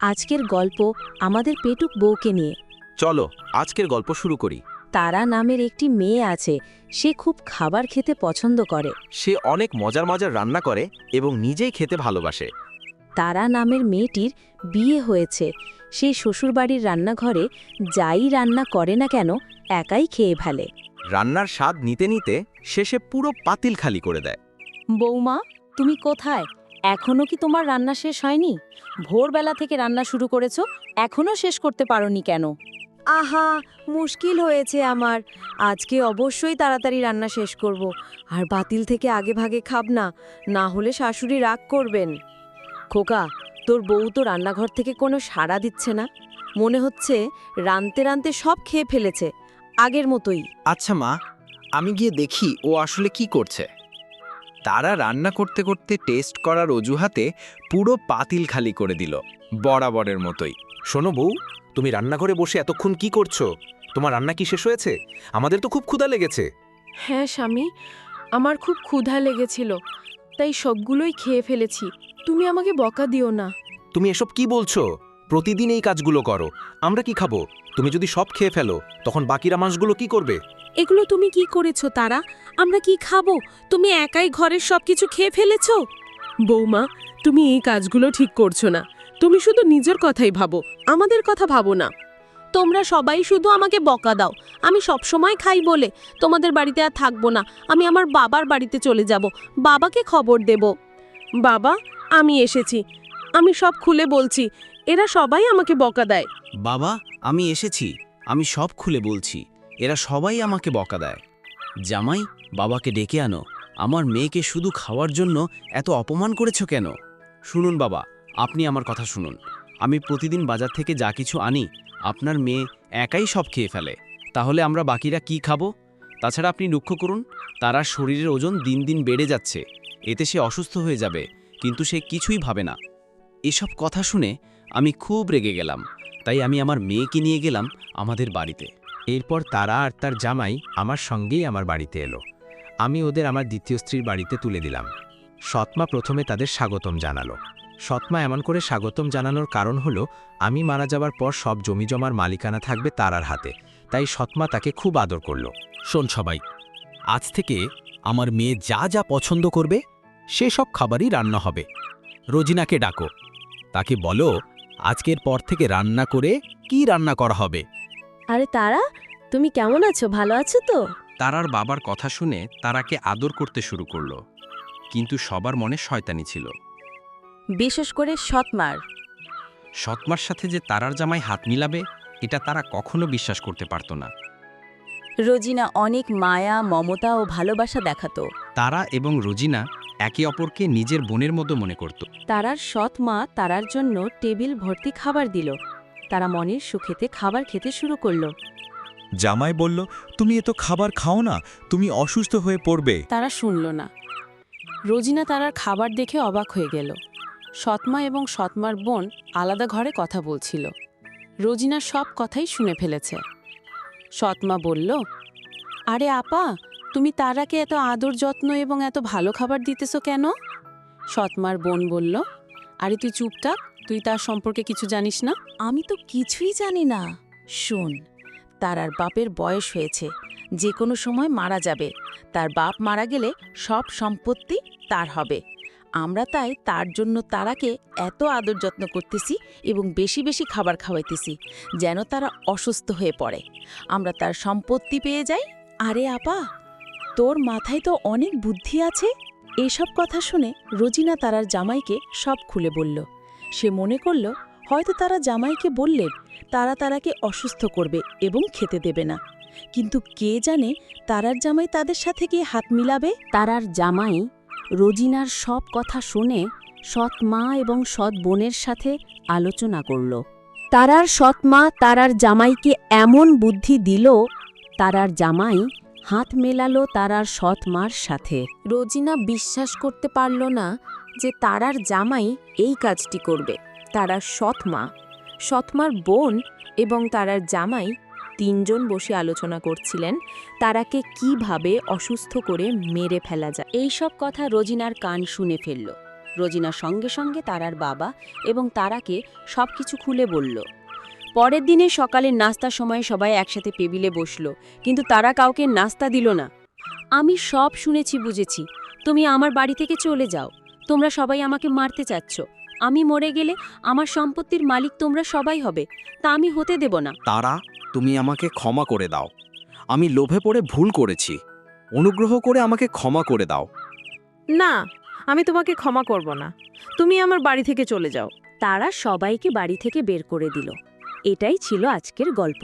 আজকের গল্প আমাদের পেটুক বউকে নিয়ে। চলো আজকের গল্প শুরু করি। তারা নামের একটি মেয়ে আছে সে খুব খাবার খেতে পছন্দ করে। সে অনেক মজার মজার রান্না করে এবং নিজেই খেতে ভালোবাসে। তারা নামের মেয়েটির বিয়ে হয়েছে। সে শ্বশুরবাড়ির রান্নাঘরে যাই রান্না করে না কেন একাই খেয়ে ফেলে। রান্নার স্বাদ নিতে নিতে শেষে পুরো পাতিল খালি করে দেয়। বৌমা তুমি কোথায়? এখনও কি তোমার রান্না শেষ হয়নি? ভোরবেলা থেকে রান্না শুরু করেছ এখনও শেষ করতে পারোনি কেন? আহা মুশকিল হয়েছে আমার। আজকে অবশ্যই তাড়াতাড়ি রান্না শেষ করব। আর বাতিল থেকে আগে ভাগে খাব না না হলে শাশুড়ি রাগ করবেন। খোকা তোর বউ তো রান্নাঘর থেকে কোনো সাড়া দিচ্ছে না। মনে হচ্ছে রানতে রানতে সব খেয়ে ফেলেছে। আগের মতোই। আচ্ছা মা আমি গিয়ে দেখি ও আসলে কি করছে। তারা রান্না করতে করতে টেস্ট করার অজুহাতে পুরো পাতিল খালি করে দিল বরাবরের মতোই। শোনো বউ তুমি রান্নাঘরে বসে এতক্ষণ কি করছ? তোমার রান্না কি শেষ হয়েছে? আমাদের তো খুব ক্ষুধা লেগেছে। হ্যাঁ স্বামী আমার খুব ক্ষুধা লেগেছিল তাই সবগুলোই খেয়ে ফেলেছি। তুমি আমাকে বকা দিও না। তুমি এসব কি বলছো? প্রতিদিন এই কাজগুলো করো। আমরা কি খাব? তুমি যদি সব খেয়ে ফেলো, তখন বাকিরা মাসগুলো কি করবে? এগুলো তুমি কি করেছ, তারা? আমরা কি খাব? তুমি একাই ঘরের সবকিছু খেয়ে ফেলেছো? বৌমা, তুমি এই কাজগুলো ঠিক করছ না। তুমি শুধু নিজের কথাই ভাবো, আমাদের কথা ভাবো না। তোমরা সবাই শুধু আমাকে বকা দাও। আমি সব সময় খাই বলে। তোমাদের বাড়িতে আর থাকব না। আমি আমার বাবার বাড়িতে চলে যাব। বাবাকে খবর দেব। বাবা, আমি এসেছি। আমি সব খুলে বলছি। এরা সবাই আমাকে বকা দেয়। বাবা, আমি এসেছি। আমি সব খুলে বলছি। এরা সবাই আমাকে বকা দেয়। জামাই, বাবাকে ডেকে আনো। আমার মেয়েকে শুধু খাওয়ার জন্য এত অপমান করেছ কেন? শুনুন বাবা, আপনি আমার কথা শুনুন। আমি প্রতিদিন বাজার থেকে যা কিছু আনি, আপনার মেয়ে একাই সব খেয়ে ফেলে। তাহলে আমরা বাকিরা কি খাব? তাছাড়া আপনি লক্ষ্য করুন তারা শরীরের ওজন দিন দিন বেড়ে যাচ্ছে। এতে সে অসুস্থ হয়ে যাবে, কিন্তু সে কিছুই ভাবে না। এসব কথা শুনে আমি খুব রেগে গেলাম, তাই আমি আমার মেয়েকে নিয়ে গেলাম আমাদের বাড়িতে। এরপর তারা আর তার জামাই আমার সঙ্গেই আমার বাড়িতে এলো। আমি ওদের আমার দ্বিতীয় স্ত্রীর বাড়িতে তুলে দিলাম। সৎমা প্রথমে তাদের স্বাগতম জানালো। সৎমা এমন করে স্বাগতম জানানোর কারণ হলো, আমি মারা যাবার পর সব জমিজমার মালিকানা থাকবে তারার হাতে, তাই সৎমা তাকে খুব আদর করল। শোন সবাই, আজ থেকে আমার মেয়ে যা যা পছন্দ করবে, সে সব খাবারই রান্না হবে। রোজিনাকে ডাকো, তাকে বলো আজকের পর থেকে রান্না করে কি রান্না করা হবে? আরে তারা তুমি কেমন আছো? ভালো আছো তো? তারার বাবার কথা শুনে তারাকে আদর করতে শুরু করল কিন্তু সবার মনে শয়তানি ছিল। বিশেষ করে সৎমার। সৎমার সাথে যে তারার জামাই হাত মিলাবে এটা তারা কখনো বিশ্বাস করতে পারত না। রোজিনা অনেক মায়া মমতা ও ভালোবাসা দেখাতো। তারা এবং রোজিনা একে অপরকে নিজের বোনের মতো মনে করত। তারার সৎ মা তারার জন্য টেবিল ভর্তি খাবার দিল। তারা মনের সুখেতে খাবার খেতে শুরু করল। জামাই বলল তুমি এত খাবার খাও না তুমি অসুস্থ হয়ে পড়বে। তারা শুনল না। রোজিনা তারার খাবার দেখে অবাক হয়ে গেল। সৎমা এবং সৎমার বোন আলাদা ঘরে কথা বলছিল। রোজিনা সব কথাই শুনে ফেলেছে। সৎমা বলল আরে আপা তুমি তারাকে এত আদর যত্ন এবং এত ভালো খাবার দিতেছো কেন? সৎমার বোন বলল আরে তুই চুপ থাক তুই তার সম্পর্কে কিছু জানিস না? আমি তো কিছুই জানি না। শোন তারার বাপের বয়স হয়েছে যে কোনো সময় মারা যাবে। তার বাপ মারা গেলে সব সম্পত্তি তার হবে। আমরা তাই তার জন্য তারাকে এত আদর যত্ন করতেছি এবং বেশি বেশি খাবার খাওয়াইতেছি যেন তারা অসুস্থ হয়ে পড়ে। আমরা তার সম্পত্তি পেয়ে যাই। আরে আপা তোর মাথায় তো অনেক বুদ্ধি আছে? এসব কথা শুনে রোজিনা তারার জামাইকে সব খুলে বলল। সে মনে করল, হয়তো তারা জামাইকে বললেন তারা তারাকে অসুস্থ করবে এবং খেতে দেবে না। কিন্তু কে জানে তারার জামাই তাদের সাথে গিয়ে হাত মিলাবে? তারার জামাই রোজিনার সব কথা শুনে সৎ মা এবং সৎ বোনের সাথে আলোচনা করল। তারার সৎ মা তারার জামাইকে এমন বুদ্ধি দিল, তারার জামাই হাত মেলালো তারার সৎ মার সাথে। রোজিনা বিশ্বাস করতে পারল না যে তারার জামাই এই কাজটি করবে। তারার সৎ মা। সৎমার বোন এবং তারার জামাই তিনজন বসে আলোচনা করছিলেন, তারাকে কীভাবে অসুস্থ করে মেরে ফেলা যায়। এই সব কথা রোজিনার কান শুনে ফেলল। রোজিনা সঙ্গে সঙ্গে তারার বাবা এবং তারাকে সব কিছু খুলে বলল পরের দিনে সকালের নাস্তার সময় সবাই একসাথে টেবিলে বসল কিন্তু তারা কাউকে নাস্তা দিল না। আমি সব শুনেছি বুঝেছি। তুমি আমার বাড়ি থেকে চলে যাও। তোমরা সবাই আমাকে মারতে চাচ্ছ। আমি মরে গেলে আমার সম্পত্তির মালিক তোমরা সবাই হবে। তা আমি হতে দেব না। তারা তুমি আমাকে ক্ষমা করে দাও। আমি লোভে পড়ে ভুল করেছি। অনুগ্রহ করে আমাকে ক্ষমা করে দাও। না আমি তোমাকে ক্ষমা করব না। তুমি আমার বাড়ি থেকে চলে যাও। তারা সবাইকে বাড়ি থেকে বের করে দিল। এটাই ছিল আজকের গল্প।